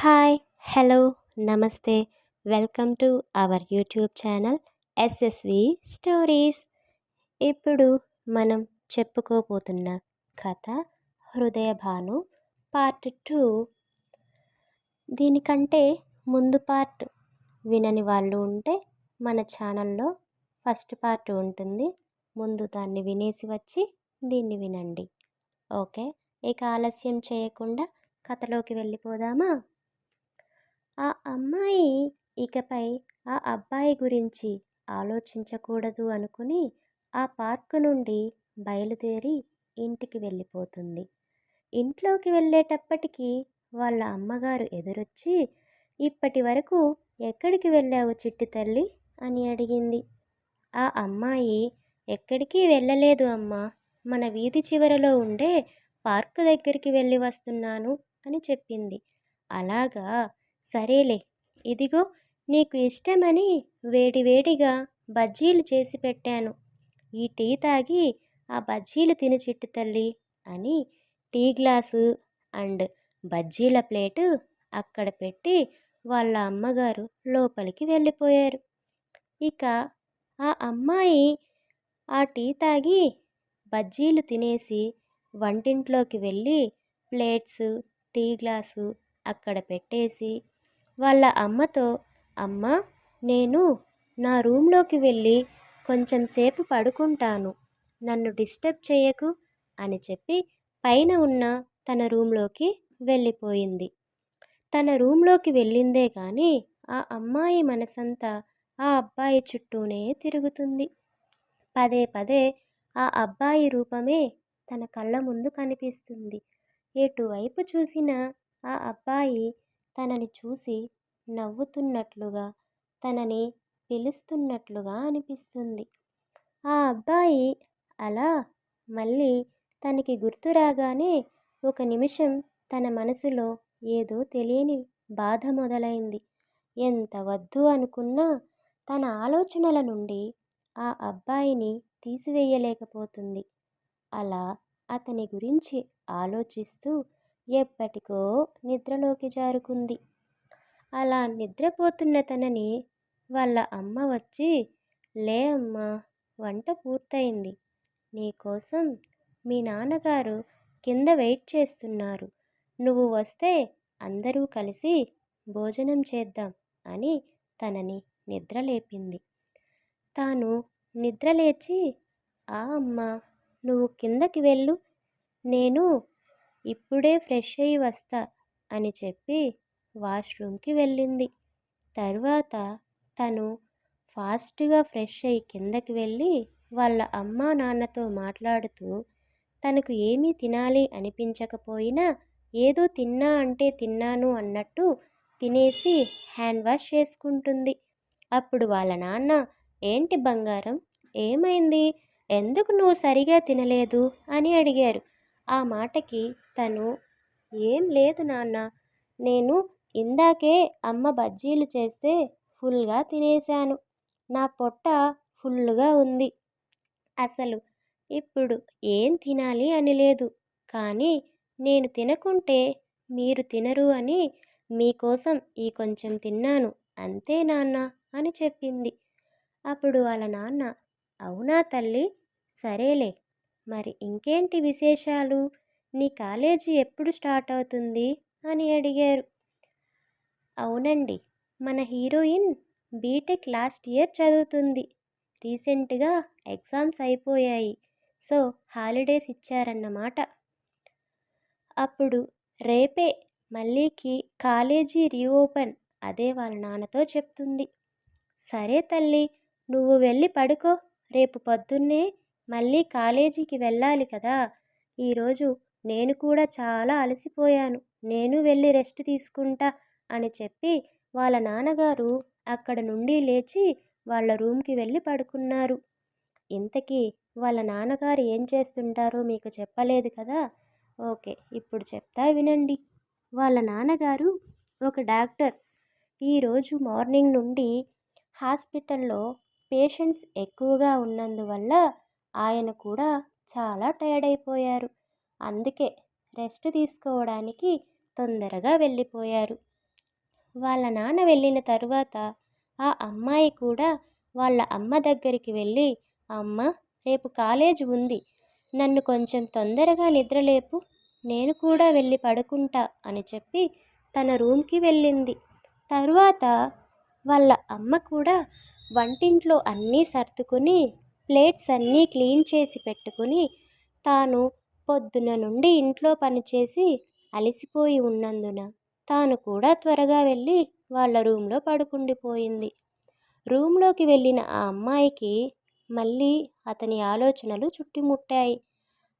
Hi hello నమస్తే. Welcome to our YouTube channel SSV stories. ఇప్పుడు మనం చెప్పుకోబోతున్న కథ హృదయ భాను పార్ట్ టూ. దీనికంటే ముందు పార్ట్ వినని వాళ్ళు ఉంటే మన ఛానల్లో ఫస్ట్ పార్ట్ ఉంటుంది. ముందు దాన్ని వినేసి వచ్చి దీన్ని వినండి. ఓకే? ఇక ఆలస్యం చేయకుండా కథలోకి వెళ్ళిపోదామా? ఆ అమ్మాయి ఇకపై ఆ అబ్బాయి గురించి ఆలోచించకూడదు అనుకుని ఆ పార్కు నుండి బయలుదేరి ఇంటికి వెళ్ళిపోతుంది. ఇంట్లోకి వెళ్ళేటప్పటికీ వాళ్ళ అమ్మగారు ఎదురొచ్చి ఇప్పటి వరకు ఎక్కడికి వెళ్ళావు చిట్టి తల్లి? అని అడిగింది. ఆ అమ్మాయి ఎక్కడికి వెళ్ళలేదు అమ్మా. మన వీధి చివరలో ఉండే పార్కు దగ్గరికి వెళ్ళి వస్తున్నాను అని చెప్పింది. అలాగా సరేలే ఇదిగో నీకు ఇష్టమని వేడివేడిగా బజ్జీలు చేసి పెట్టాను. ఈ టీ తాగి ఆ బజ్జీలు తిని చిట్టు తల్లి అని టీ గ్లాసు అండ్ బజ్జీల ప్లేటు అక్కడ పెట్టి వాళ్ళ అమ్మగారు లోపలికి వెళ్ళిపోయారు. ఇక ఆ అమ్మాయి ఆ టీ తాగి బజ్జీలు తినేసి వంటింట్లోకి వెళ్ళి ప్లేట్స్ టీ గ్లాసు అక్కడ పెట్టేసి వాళ్ళ అమ్మతో అమ్మ నేను నా రూమ్లోకి వెళ్ళి కొంచెం సేపు పడుకుంటాను. నన్ను డిస్టర్బ్ చేయకు అని చెప్పి పైన ఉన్న తన రూమ్లోకి వెళ్ళిపోయింది. తన రూమ్లోకి వెళ్ళిందే కానీ ఆ అమ్మాయి మనసంతా ఆ అబ్బాయి చుట్టూనే తిరుగుతుంది. పదే పదే ఆ అబ్బాయి రూపమే తన కళ్ళ ముందు కనిపిస్తుంది. ఎటువైపు చూసినా ఆ అబ్బాయి తనని చూసి నవ్వుతున్నట్లుగా తనని పిలుస్తున్నట్లుగా అనిపిస్తుంది. ఆ అబ్బాయి అలా మళ్ళీ తనకి గుర్తు రాగానే ఒక నిమిషం తన మనసులో ఏదో తెలియని బాధ మొదలైంది. ఎంత వద్దు అనుకున్నా తన ఆలోచనల నుండి ఆ అబ్బాయిని తీసివేయలేకపోతుంది. అలా అతని గురించి ఆలోచిస్తూ ఎప్పటికో నిద్రలోకి జారుకుంది. అలా నిద్రపోతున్న తనని వాళ్ళ అమ్మ వచ్చి లే అమ్మా వంట పూర్తయింది. నీకోసం మీ నాన్నగారు కింద వెయిట్ చేస్తున్నారు. నువ్వు వస్తే అందరూ కలిసి భోజనం చేద్దాం అని తనని నిద్రలేపింది. తాను నిద్రలేచి ఆ అమ్మ నువ్వు కిందకి వెళ్ళు. నేను ఇప్పుడే ఫ్రెష్ అయ్యి వస్తా అని చెప్పి వాష్రూమ్కి వెళ్ళింది. తర్వాత తను ఫాస్ట్గా ఫ్రెష్ అయ్యి కిందకి వెళ్ళి వాళ్ళ అమ్మా నాన్నతో మాట్లాడుతూ తనకు ఏమీ తినాలి అనిపించకపోయినా ఏదో తిన్నా అంటే తిన్నాను అన్నట్టు తినేసి హ్యాండ్ వాష్ చేసుకుంటుంది. అప్పుడు వాళ్ళ నాన్న ఏంటి బంగారం? ఏమైంది? ఎందుకు నువ్వు సరిగా తినలేదు? అని అడిగారు. ఆ మాటకి తను ఏం లేదు నాన్న నేను ఇందాకే అమ్మ బజ్జీలు చేస్తే ఫుల్గా తినేశాను. నా పొట్ట ఫుల్గా ఉంది. అసలు ఇప్పుడు ఏం తినాలి అని లేదు కానీ నేను తినకుంటే మీరు తినరు అని మీకోసం ఈ కొంచెం తిన్నాను. అంతే నాన్న అని చెప్పింది. అప్పుడు వాళ్ళ నాన్న అవునా తల్లి సరేలే మరి ఇంకేంటి విశేషాలు? నీ కాలేజీ ఎప్పుడు స్టార్ట్ అవుతుంది? అని అడిగారు. అవునండి మన హీరోయిన్ బీటెక్ లాస్ట్ ఇయర్ చదువుతుంది. రీసెంట్గా ఎగ్జామ్స్ అయిపోయాయి. సో హాలిడేస్ ఇచ్చారన్నమాట. అప్పుడు రేపే మళ్ళీకి కాలేజీ రీఓపెన్ అదే వాళ్ళ నాన్నతో చెప్తుంది. సరే తల్లి నువ్వు వెళ్ళి పడుకో రేపు పొద్దున్నే మళ్ళీ కాలేజీకి వెళ్ళాలి కదా. ఈరోజు నేను కూడా చాలా అలసిపోయాను. నేను వెళ్ళి రెస్ట్ తీసుకుంటా అని చెప్పి వాళ్ళ నాన్నగారు అక్కడ నుండి లేచి వాళ్ళ రూమ్కి వెళ్ళి పడుకున్నారు. ఇంతకీ వాళ్ళ నాన్నగారు ఏం చేస్తుంటారో మీకు చెప్పలేదు కదా. ఓకే ఇప్పుడు చెప్తా వినండి. వాళ్ళ నాన్నగారు ఒక డాక్టర్. ఈరోజు మార్నింగ్ నుండి హాస్పిటల్లో పేషెంట్స్ ఎక్కువగా ఉన్నందువల్ల ఆయన కూడా చాలా టైర్డ్ అయిపోయారు అందుకే రెస్ట్ తీసుకోవడానికి తొందరగా వెళ్ళిపోయారు. వాళ్ళ నాన్న వెళ్ళిన తరువాత ఆ అమ్మాయి కూడా వాళ్ళ అమ్మ దగ్గరికి వెళ్ళి అమ్మ రేపు కాలేజ్ ఉంది. నన్ను కొంచెం తొందరగా నిద్రలేపు. నేను కూడా వెళ్ళి పడుకుంటా అని చెప్పి తన రూమ్కి వెళ్ళింది. తరువాత వాళ్ళ అమ్మ కూడా వంటింట్లో అన్నీ సర్దుకుని ప్లేట్స్ అన్నీ క్లీన్ చేసి పెట్టుకుని తాను పొద్దున నుండి ఇంట్లో పనిచేసి అలసిపోయి ఉన్నందున తాను కూడా త్వరగా వెళ్ళి వాళ్ళ రూమ్లో పడుకుండిపోయింది. రూమ్లోకి వెళ్ళిన ఆ అమ్మాయికి మళ్ళీ అతని ఆలోచనలు చుట్టుముట్టాయి.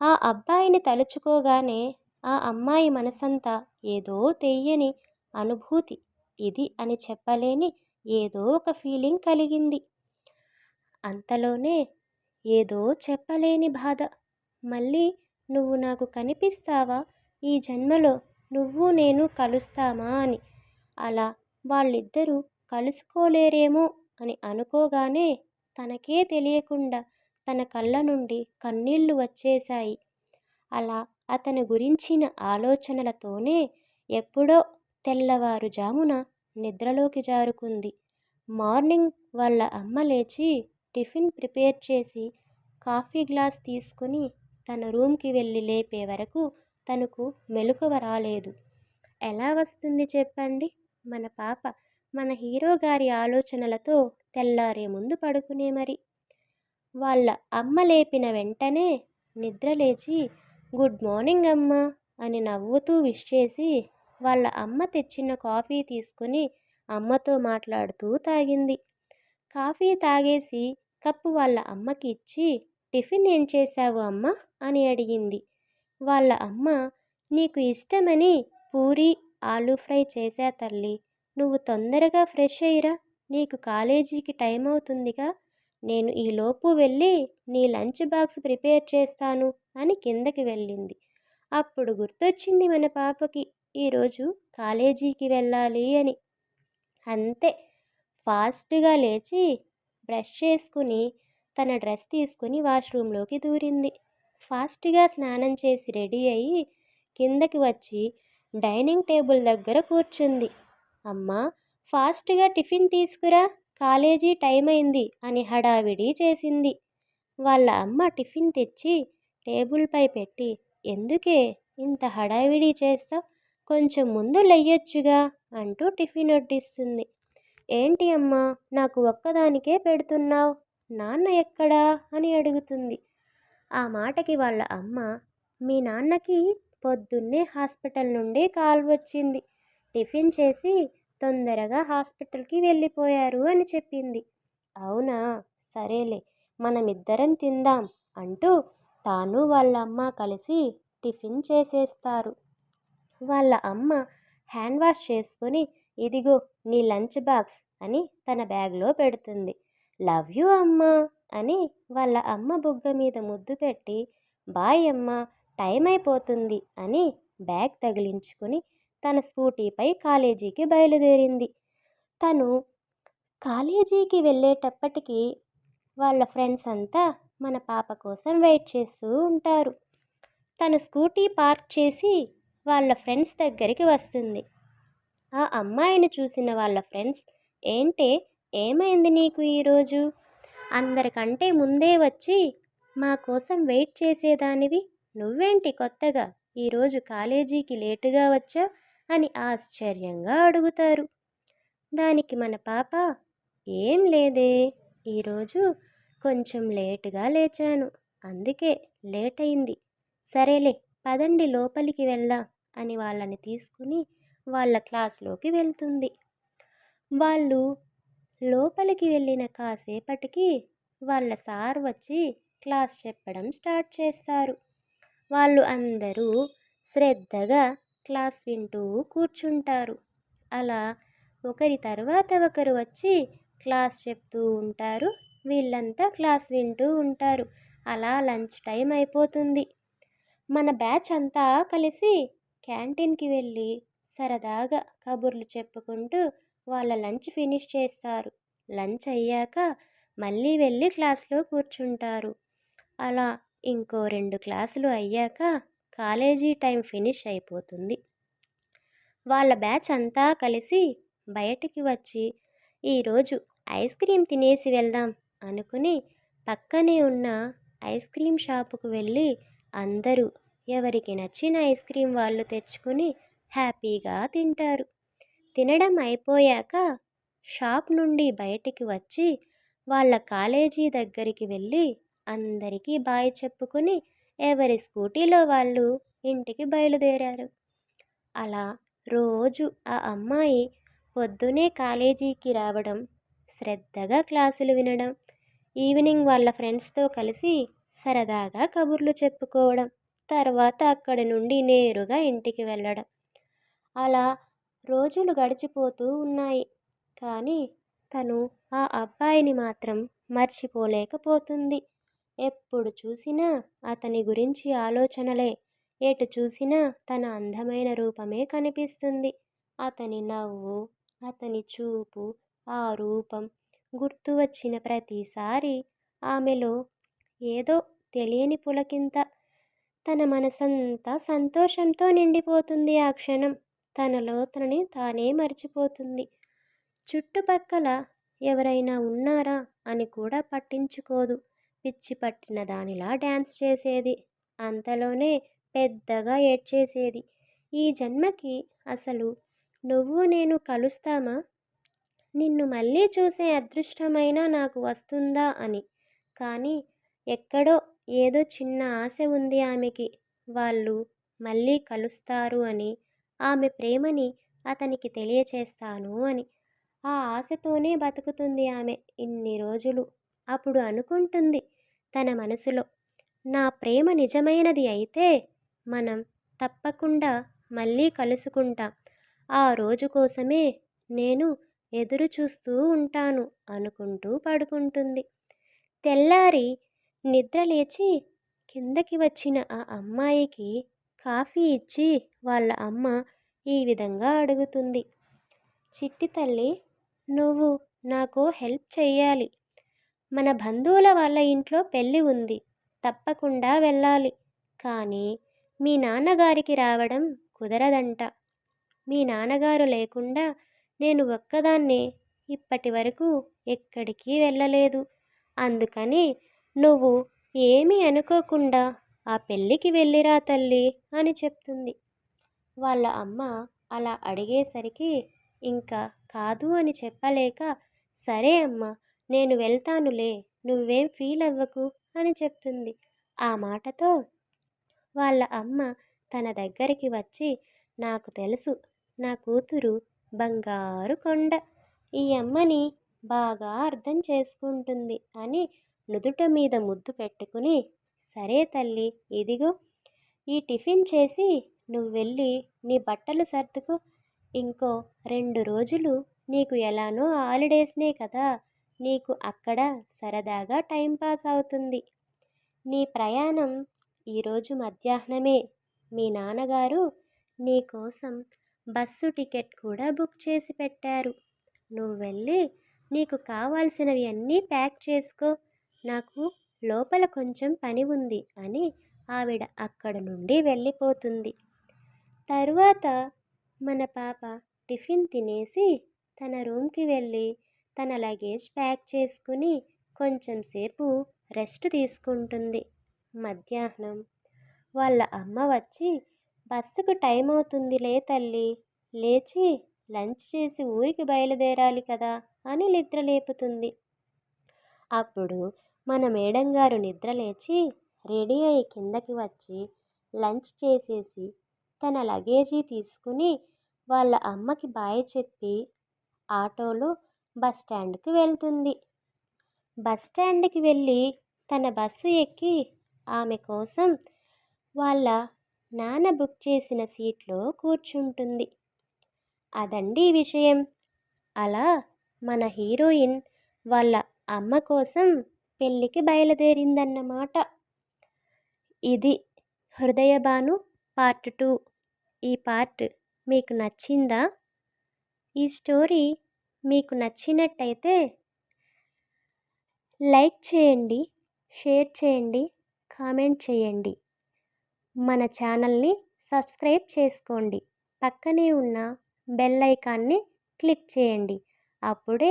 ఆ అబ్బాయిని తలుచుకోగానే ఆ అమ్మాయి మనసంతా ఏదో తెయ్యని అనుభూతి ఇది అని చెప్పలేని ఏదో ఒక ఫీలింగ్ కలిగింది. అంతలోనే ఏదో చెప్పలేని బాధ. మళ్ళీ నువ్వు నాకు కనిపిస్తావా? ఈ జన్మలో నువ్వు నేను కలుస్తామా అని. అలా వాళ్ళిద్దరూ కలుసుకోలేరేమో అని అనుకోగానే తనకే తెలియకుండా తన కళ్ళ నుండి కన్నీళ్ళు వచ్చేశాయి. అలా అతని గురించిన ఆలోచనలతోనే ఎప్పుడో తెల్లవారుజామున నిద్రలోకి జారుకుంది. మార్నింగ్ వాళ్ళ అమ్మ లేచి టిఫిన్ ప్రిపేర్ చేసి కాఫీ గ్లాస్ తీసుకుని తన రూమ్కి వెళ్ళి లేపే వరకు తనకు మెలకువ రాలేదు. ఎలా వస్తుంది చెప్పండి? మన పాప మన హీరో గారి ఆలోచనలతో తెల్లారే ముందు పడుకునే మరి. వాళ్ళ అమ్మ లేపిన వెంటనే నిద్రలేచి గుడ్ మార్నింగ్ అమ్మ అని నవ్వుతూ విష్ చేసి వాళ్ళ అమ్మ తెచ్చిన కాఫీ తీసుకుని అమ్మతో మాట్లాడుతూ తాగింది. కాఫీ తాగేసి కప్పు వాళ్ళ అమ్మకి ఇచ్చి టిఫిన్ ఏం చేశావు అమ్మ? అని అడిగింది. వాళ్ళ అమ్మ నీకు ఇష్టమని పూరి ఆలూ ఫ్రై చేశా తల్లి. నువ్వు తొందరగా ఫ్రెష్ అయ్యిరా. నీకు కాలేజీకి టైం అవుతుందిగా. నేను ఈలోపు వెళ్ళి నీ లంచ్ బాక్స్ ప్రిపేర్ చేస్తాను అని కిందకి వెళ్ళింది. అప్పుడు గుర్తొచ్చింది మన పాపకి ఈరోజు కాలేజీకి వెళ్ళాలి అని. అంతే ఫాస్ట్గా లేచి బ్రష్ చేసుకుని తన డ్రెస్ తీసుకుని వాష్రూమ్లోకి దూరింది. ఫాస్ట్గా స్నానం చేసి రెడీ అయ్యి కిందకి వచ్చి డైనింగ్ టేబుల్ దగ్గర కూర్చుంది. అమ్మ ఫాస్ట్గా టిఫిన్ తీసుకురా కాలేజీ టైం అయింది అని హడావిడి చేసింది. వాళ్ళ అమ్మ టిఫిన్ తెచ్చి టేబుల్పై పెట్టి ఎందుకే ఇంత హడావిడి చేస్తావు? కొంచెం ముందు లెయ్యొచ్చుగా అంటూ టిఫిన్ వడ్డిస్తుంది. ఏంటి అమ్మా నాకు ఒక్కదానికే పెడుతున్నావు? నాన్న ఎక్కడా? అని అడుగుతుంది. ఆ మాటకి వాళ్ళ అమ్మ మీ నాన్నకి పొద్దున్నే హాస్పిటల్ నుండి కాల్ వచ్చింది. టిఫిన్ చేసి తొందరగా హాస్పిటల్కి వెళ్ళిపోయారు అని చెప్పింది. అవునా? సరేలే మనమిద్దరం తిందాం అంటూ తాను వాళ్ళ అమ్మ కలిసి టిఫిన్ చేసేస్తారు. వాళ్ళ అమ్మ హ్యాండ్ వాష్ చేసుకొని ఇదిగో నీ లంచ్ బాక్స్ అని తన బ్యాగ్లో పెడుతుంది. లవ్ యూ అమ్మా అని వాళ్ళ అమ్మ బుగ్గ మీద ముద్దు పెట్టి బాయ్ అమ్మ టైం అయిపోతుంది అని బ్యాగ్ తగిలించుకుని తన స్కూటీపై కాలేజీకి బయలుదేరింది. తను కాలేజీకి వెళ్ళేటప్పటికి వాళ్ళ ఫ్రెండ్స్ అంతా మన పాప కోసం వెయిట్ చేస్తూ ఉంటారు. తను స్కూటీ పార్క్ చేసి వాళ్ళ ఫ్రెండ్స్ దగ్గరికి వస్తుంది. ఆ అమ్మాయిని చూసిన వాళ్ళ ఫ్రెండ్స్ ఏంటే ఏమైంది నీకు ఈరోజు అందరికంటే ముందే వచ్చి మా కోసం వెయిట్ చేసేదానివి? నువ్వేంటి కొత్తగా? ఈరోజు కాలేజీకి లేటుగా వచ్చా? అని ఆశ్చర్యంగా అడుగుతారు. దానికి మన పాప ఏం లేదే ఈరోజు కొంచెం లేటుగా లేచాను అందుకే లేట్ అయింది. సరేలే పదండి లోపలికి వెళ్దాం అని వాళ్ళని తీసుకుని వాళ్ళ క్లాస్లోకి వెళ్తుంది. వాళ్ళు లోపలికి వెళ్ళిన కాసేపటికి వాళ్ళ సార్ వచ్చి క్లాస్ చెప్పడం స్టార్ట్ చేస్తారు. వాళ్ళు అందరూ శ్రద్ధగా క్లాస్ వింటూ కూర్చుంటారు. అలా ఒకరి తర్వాత ఒకరు వచ్చి క్లాస్ చెప్తూ ఉంటారు. వీళ్ళంతా క్లాస్ వింటూ ఉంటారు. అలా లంచ్ టైం అయిపోతుంది. మన బ్యాచ్ అంతా కలిసి క్యాంటీన్కి వెళ్ళి సరదాగా కబుర్లు చెప్పుకుంటూ వాళ్ళ లంచ్ ఫినిష్ చేస్తారు. లంచ్ అయ్యాక మళ్ళీ వెళ్ళి క్లాస్లో కూర్చుంటారు. అలా ఇంకో రెండు క్లాసులు అయ్యాక కాలేజీ టైం ఫినిష్ అయిపోతుంది. వాళ్ళ బ్యాచ్ అంతా కలిసి బయటికి వచ్చి ఈరోజు ఐస్ క్రీమ్ తినేసి వెళ్దాం అనుకుని పక్కనే ఉన్న ఐస్ క్రీమ్ షాపుకు వెళ్ళి అందరూ ఎవరికి నచ్చిన ఐస్ క్రీమ్ వాళ్ళు తెచ్చుకుని హ్యాపీగా తింటారు. తినడం అయిపోయాక షాప్ నుండి బయటికి వచ్చి వాళ్ళ కాలేజీ దగ్గరికి వెళ్ళి అందరికీ బాయ్ చెప్పుకుని ఎవరి స్కూటీలో వాళ్ళు ఇంటికి బయలుదేరారు. అలా రోజు ఆ అమ్మాయి పొద్దునే కాలేజీకి రావడం శ్రద్ధగా క్లాసులు వినడం ఈవినింగ్ వాళ్ళ ఫ్రెండ్స్తో కలిసి సరదాగా కబుర్లు చెప్పుకోవడం తర్వాత అక్కడి నుండి నేరుగా ఇంటికి వెళ్ళడం. అలా రోజులు గడిచిపోతూ ఉన్నాయి. కానీ తను ఆ అబ్బాయిని మాత్రం మర్చిపోలేకపోతుంది. ఎప్పుడు చూసినా అతని గురించి ఆలోచనలే. ఎటు చూసినా తన అందమైన రూపమే కనిపిస్తుంది. అతని నవ్వు అతని చూపు ఆ రూపం గుర్తు వచ్చిన ప్రతిసారి ఆమెలో ఏదో తెలియని పులకింత. తన మనసంతా సంతోషంతో నిండిపోతుంది ఆ క్షణం. తనలో తనని తానే మర్చిపోతుంది. చుట్టుపక్కల ఎవరైనా ఉన్నారా అని కూడా పట్టించుకోదు. పిచ్చి పట్టిన దానిలా డ్యాన్స్ చేసేది. అంతలోనే పెద్దగా ఏడ్చేసేది. ఈ జన్మకి అసలు నువ్వు నేను కలుస్తామా? నిన్ను మళ్ళీ చూసే అదృష్టమైనా నాకు వస్తుందా అని. కానీ ఎక్కడో ఏదో చిన్న ఆశ ఉంది ఆమెకి. వాళ్ళు మళ్ళీ కలుస్తారు అని ఆమె ప్రేమని అతనికి తెలియచేస్తాను అని. ఆ ఆశతోనే బతుకుతుంది ఆమె ఇన్ని రోజులు. అప్పుడు అనుకుంటుంది తన మనసులో నా ప్రేమ నిజమైనది అయితే మనం తప్పకుండా మళ్ళీ కలుసుకుంటాం. ఆ రోజు కోసమే నేను ఎదురు చూస్తూ ఉంటాను అనుకుంటూ పడుకుంటుంది. తెల్లారి నిద్ర లేచి కిందకి వచ్చిన ఆ అమ్మాయికి కాఫీ ఇచ్చి వాళ్ళ అమ్మ ఈ విధంగా అడుగుతుంది. చిట్టి తల్లి నువ్వు నాకు హెల్ప్ చెయ్యాలి. మన బంధువుల వాళ్ళ ఇంట్లో పెళ్ళి ఉంది. తప్పకుండా వెళ్ళాలి. కానీ మీ నాన్నగారికి రావడం కుదరదంట. మీ నాన్నగారు లేకుండా నేను ఒక్కదాన్నే ఇప్పటి వరకు ఎక్కడికి వెళ్ళలేదు. అందుకని నువ్వు ఏమీ అనుకోకుండా ఆ పెళ్ళికి వెళ్ళిరా తల్లి అని చెప్తుంది. వాళ్ళ అమ్మ అలా అడిగేసరికి ఇంకా కాదు అని చెప్పలేక సరే అమ్మ నేను వెళ్తానులే నువ్వేం ఫీల్ అవ్వకు అని చెప్తుంది. ఆ మాటతో వాళ్ళ అమ్మ తన దగ్గరికి వచ్చి నాకు తెలుసు నా కూతురు బంగారు కొండ ఈ అమ్మని బాగా అర్థం చేసుకుంటుంది అని నుదుట మీద ముద్దు పెట్టుకుని సరే తల్లి ఇదిగో. ఈ టిఫిన్ చేసి నువ్వు వెళ్ళి నీ బట్టలు సర్దుకు. ఇంకో రెండు రోజులు నీకు ఎలానో హాలిడేస్నే కదా. నీకు అక్కడ సరదాగా టైంపాస్ అవుతుంది. నీ ప్రయాణం ఈరోజు మధ్యాహ్నమే. మీ నాన్నగారు నీ కోసం బస్సు టికెట్ కూడా బుక్ చేసి పెట్టారు. నువ్వు వెళ్ళి నీకు కావాల్సినవి అన్నీ ప్యాక్ చేసుకో. నాకు లోపల కొంచెం పని ఉంది అని ఆవిడ అక్కడ నుండి వెళ్ళిపోతుంది. తరువాత మన పాప టిఫిన్ తినేసి తన రూమ్కి వెళ్ళి తన లగేజ్ ప్యాక్ చేసుకుని కొంచెం సేపు రెస్ట్ తీసుకుంటుంది. మధ్యాహ్నం వాళ్ళ అమ్మ వచ్చి బస్సుకు టైం అవుతుందిలే తల్లి లేచి లంచ్ చేసి ఊరికి బయలుదేరాలి కదా అని నిద్ర లేపుతుంది అప్పుడు మన మేడం గారు నిద్ర లేచి రెడీ అయి కిందకి వచ్చి లంచ్ చేసేసి తన లగేజీ తీసుకుని వాళ్ళ అమ్మకి బాయ్ చెప్పి ఆటోలో బస్ స్టాండ్కి వెళ్తుంది. బస్ స్టాండ్కి వెళ్ళి తన బస్సు ఎక్కి ఆమె కోసం వాళ్ళ నాన్న బుక్ చేసిన సీట్లో కూర్చుంటుంది. అదండి విషయం. అలా మన హీరోయిన్ వాళ్ళ అమ్మ కోసం పెళ్ళికి బయలుదేరిందన్నమాట. ఇది హృదయబాను పార్ట్ టూ. ఈ పార్ట్ మీకు నచ్చిందా? ఈ స్టోరీ మీకు నచ్చినట్టయితే లైక్ చేయండి షేర్ చేయండి కామెంట్ చేయండి. మన ఛానల్ని సబ్స్క్రైబ్ చేసుకోండి. పక్కనే ఉన్న బెల్ ఐకాన్ని క్లిక్ చేయండి. అప్పుడే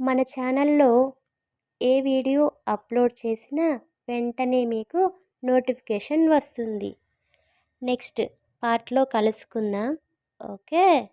మన ఛానల్లో ఏ వీడియో అప్లోడ్ చేసినా వెంటనే మీకు నోటిఫికేషన్ వస్తుంది. నెక్స్ట్ పార్ట్లో కలుసుకుందాం. ఓకే?